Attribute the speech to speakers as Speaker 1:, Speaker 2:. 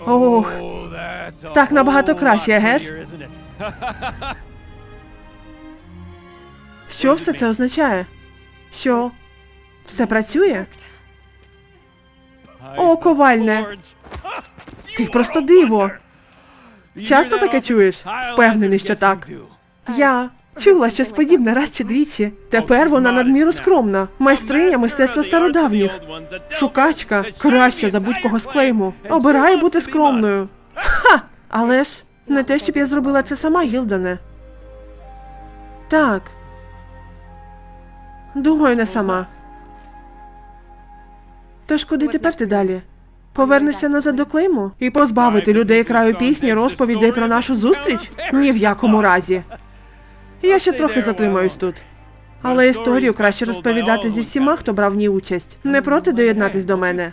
Speaker 1: Ох,
Speaker 2: Так набагато краще, геш?
Speaker 1: що все це означає? Що все працює?
Speaker 2: О, ковальне!
Speaker 1: Ти просто диво.
Speaker 2: Часто таке чуєш?
Speaker 1: Впевнений, що так. Я чула щось подібне раз чи двічі. Тепер вона надміру скромна, майстриня мистецтва стародавніх. Шукачка краща за будь-кого з клейму. Обирає бути скромною. Ха! Але ж не те, щоб я зробила це сама, Гілдане. Так. Думаю, не сама. Тож куди тепер ти далі? Повернешся назад до клейму і позбавити людей краю пісні розповідей про нашу зустріч? Ні в якому разі. Я ще трохи затримаюсь тут. Але історію краще розповідати зі всіма, хто брав в ній участь. Не проти доєднатись до мене.